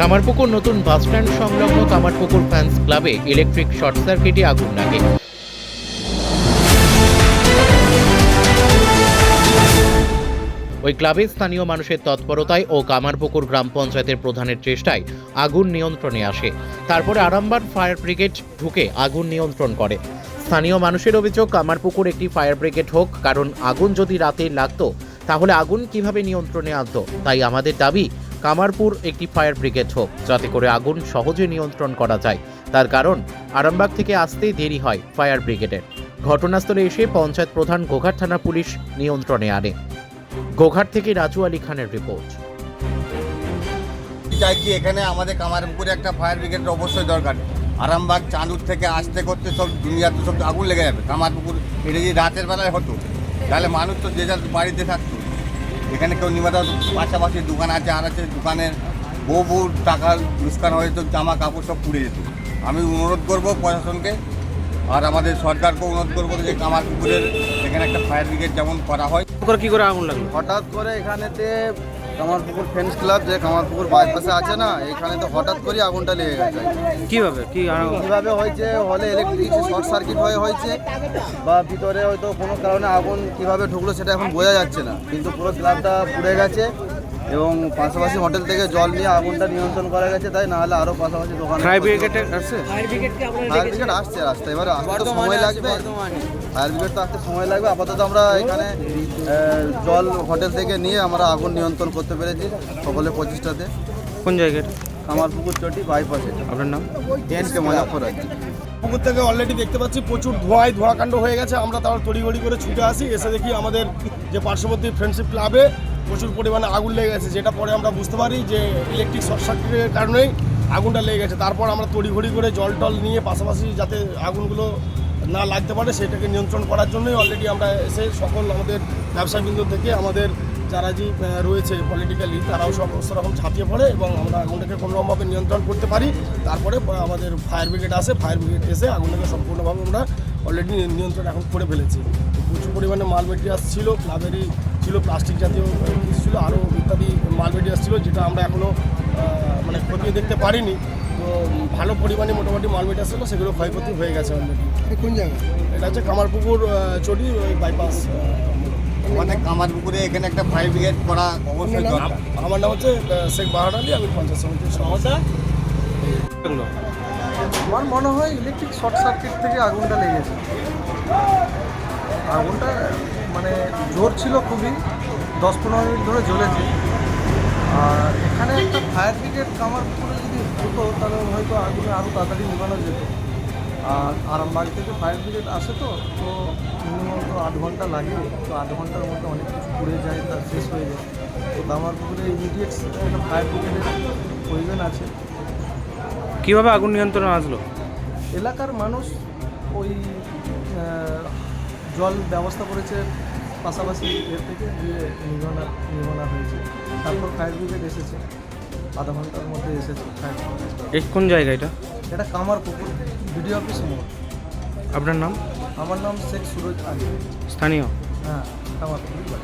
কামারপুকুর নতুন বাসস্ট্যান্ড সংলগ্ন কামারপুকুর ফ্যান্স ক্লাবে ইলেকট্রিক শর্ট সার্কিটে আগুন লাগে। ওই ক্লাবে স্থানীয় মানুষের তৎপরতায় ও কামারপুকুর গ্রাম পঞ্চায়েতের প্রধানের চেষ্টায় আগুন নিয়ন্ত্রণে আসে। তারপরে আরামবাগ ফায়ার ব্রিগেড ঢুকে আগুন নিয়ন্ত্রণ করে। স্থানীয় মানুষের অভিযোগ, কামারপুকুর একটি ফায়ার ব্রিগেড হোক, কারণ আগুন যদি রাতে লাগতো, তাহলে আগুন কীভাবে নিয়ন্ত্রণে আনতো? তাই আমাদের দাবি কামারপুর একটি ফায়ার ব্রিগেড হোক, যাতে করে আগুন সহজে নিয়ন্ত্রণ করা যায়। তার কারণ, আরামবাগ থেকে আসতে দেরি হয় ফায়ার ব্রিগেডের। ঘটনাস্থলে এসে পঞ্চায়েত প্রধান গোঘাট থানা পুলিশ নিয়ন্ত্রণে আনে। গোঘাট থেকে রাজু আলী খানের রিপোর্ট। চাই কি এখানে আমাদের কামারপুরে একটা ফায়ার ব্রিগেডের অবশ্যই দরকার? আরামবাগ, চাঁদুর থেকে আসতে করতে সব দুনিয়াতে সব আগুন লেগে যাবে। কামারপুকুর এটা যদি রাতের বেলায় হতো, তাহলে মানুষ তো যে যার বাড়িতে থাকতো। এখানে কেউ নিমাদা পাশাপাশি দোকান আছে আর আছে দোকানের বহু বহু টাকা লুস্কান হয়ে যেত জামা কাপড় সব পুড়ে যেত। আমি অনুরোধ করব প্রশাসনকে আর আমাদের সরকারকে অনুরোধ করব যে কামারপুকুরের এখানে একটা ফায়ার ব্রিগেড যেমন করা হয়। কি করে আগুন লাগল? হঠাৎ করে এখানেতে কামারপুকুর ফ্রেন্ডস ক্লাব যে কামারপুকুর বাইপাসে আছে না এখানে তো হঠাৎ করে আগুনটা লেগে গেছে। কীভাবে? কি কীভাবে হয়েছে? হলে ইলেকট্রিক শর্ট সার্কিট হয়ে হয়েছে বা ভিতরে হয়তো কোনো কারণে আগুন কীভাবে ঢুকলো সেটা এখন বোঝা যাচ্ছে না। কিন্তু পুরো ক্লাবটা পুড়ে গেছে। এবং পাশাপাশি হোটেল থেকে জল নিয়ে আগুনটা নিয়ন্ত্রণ করা গেছে তাই না হলে আরও পাশাপাশি দোকান ফায়ার ব্রিগেডে আসছে? ফায়ার ব্রিগেড আসছে রাস্তা এবারে আসতে তো সময় লাগবে। ফায়ার ব্রিগেড তো আসতে সময় লাগবে আপাতত আমরা এখানে জল হোটেল থেকে নিয়ে আমরা আগুন নিয়ন্ত্রণ করতে পেরেছি সকলে প্রচেষ্টাতে কোন জায়গায় আমার পুকুর চটি বাইপাসে আপনার নাম? এনকে মজাফর আছে। পুকুর থেকে অলরেডি দেখতে পাচ্ছি প্রচুর ধোঁয়ায় ধোঁয়াকাণ্ড হয়ে গেছে আমরা তার তড়িঘড়ি করে ছুটে আসি এসে দেখি আমাদের যে পার্শ্ববর্তী ফ্রেন্ডশিপ ক্লাবে প্রচুর পরিমাণে আগুন লেগে গেছে। যেটা পরে আমরা বুঝতে পারি যে ইলেকট্রিক শর্ট সার্কিটের কারণেই আগুনটা লেগে গেছে। তারপর আমরা তড়িঘড়ি করে জল টল নিয়ে পাশাপাশি যাতে আগুনগুলো না লাগতে পারে, সেটাকে নিয়ন্ত্রণ করার জন্যই অলরেডি আমরা এসে সকল আমাদের ব্যবসাবৃন্দ থেকে, আমাদের যারা যে রয়েছে পলিটিক্যালি তারাও সমস্ত রকম ঝাঁপিয়ে পড়ে এবং আমরা আগুনটাকে কোনোরকমভাবে নিয়ন্ত্রণ করতে পারি। তারপরে আমাদের ফায়ার ব্রিগেড আসে ফায়ার ব্রিগেড এসে আগুনটাকে সম্পূর্ণভাবে আমরা অলরেডি নিয়ন্ত্রণ এখন করে ফেলেছি। প্রচুর পরিমাণে মাল মেটেরিয়ালস ছিল ক্লাবেরই ছিল প্লাস্টিক জাতীয় কিছু ছিল আরও ইত্যাদি মাল মেটেরিয়ালস ছিল যেটা আমরা এখনও মানে খতিয়ে দেখতে পারিনি। তো ভালো পরিমাণে মোটামুটি মাল মেটেরিয়ালস ছিল সেগুলো ক্ষয়ক্ষতি হয়ে গেছে অলরেডি কোন জায়গা? এটা হচ্ছে কামারপুকুর চটি ওই বাইপাস আমাদের কামারপুকুরে এখানে একটা ফায়ার ব্রিগেড করা অবশ্যই আমার নাম হচ্ছে শেখ বাহার আলী আমি পঞ্চায়েত সমিতির লাগল আমার মনে হয় ইলেকট্রিক শর্ট সার্কিট থেকে আগুনটা লেগেছে। আগুনটা মানে জোর ছিল খুবই, দশ পনেরো মিনিট ধরে জ্বলেছে। আর এখানে একটা ফায়ার ব্রিগেড কামার পুকুরে যদি হতো, তাহলে হয়তো আগুনে আরও তাড়াতাড়ি নিবানো যেত। আর আরামবাগ থেকে ফায়ার ব্রিগেড আসে তো তো মিনিমাম তো আধ ঘণ্টা লাগে। তো আধ ঘণ্টার মধ্যে অনেক কিছু পুড়ে যায় তার শেষ হয়ে যায়। তো কামার পুকুরে ইমিডিয়েট একটা ফায়ার ব্রিগেডের প্রয়োজন আছে। কীভাবে আগুন নিয়ন্ত্রণে আসলো? এলাকার মানুষ ওই জল ব্যবস্থা করেছে পাশাপাশি এর থেকে দিয়ে নির্মাণা নির্মাণা হয়েছে। তারপর ফায়ার ব্রিগেড এসেছে। আধা ঘণ্টার মধ্যে এসেছে ফায়ার ব্রিগেড কোন জায়গা এটা? এটা কামার পুকুর বিডিও অফিস মোড়। আপনার নাম? আমার নাম শেখ সুরজ আলী। স্থানীয়? হ্যাঁ কামার পুকুর।